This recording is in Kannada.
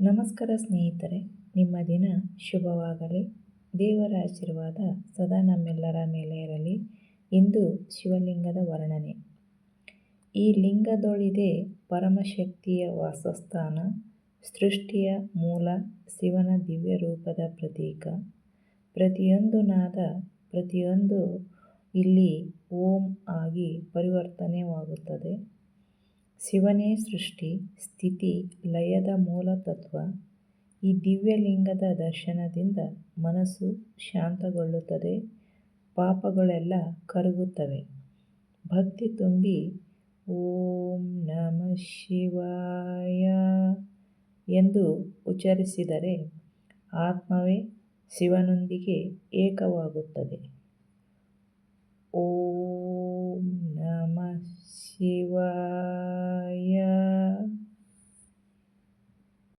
ನಮಸ್ಕಾರ ಸ್ನೇಹಿತರೆ, ನಿಮ್ಮ ದಿನ ಶುಭವಾಗಲಿ. ದೇವರ ಆಶೀರ್ವಾದ ಸದಾ ನಮ್ಮೆಲ್ಲರ ಮೇಲೆ ಇರಲಿ. ಇಂದು ಶಿವಲಿಂಗದ ವರ್ಣನೆ. ಈ ಲಿಂಗದೊಳಿದೆ ಪರಮಶಕ್ತಿಯ ವಾಸಸ್ಥಾನ, ಸೃಷ್ಟಿಯ ಮೂಲ ಶಿವನ ದಿವ್ಯ ರೂಪದ ಪ್ರತೀಕ. ಪ್ರತಿಯೊಂದು ನಾದ ಪ್ರತಿಯೊಂದು ಇಲ್ಲಿ ಓಂ ಆಗಿ ಪರಿವರ್ತನೆವಾಗುತ್ತದೆ. ಶಿವನೇ ಸೃಷ್ಟಿ, ಸ್ಥಿತಿ, ಲಯದ ಮೂಲ ತತ್ವ. ಈ ದಿವ್ಯಲಿಂಗದ ದರ್ಶನದಿಂದ ಮನಸ್ಸು ಶಾಂತಗೊಳ್ಳುತ್ತದೆ, ಪಾಪಗಳೆಲ್ಲ ಕರಗುತ್ತವೆ. ಭಕ್ತಿ ತುಂಬಿ ಓಂ ನಮ ಶಿವಾಯ ಎಂದು ಉಚ್ಚರಿಸಿದರೆ ಆತ್ಮವೇ ಶಿವನೊಂದಿಗೆ ಏಕವಾಗುತ್ತದೆ. ಓಂ ನಮ ಶಿವಾಯ.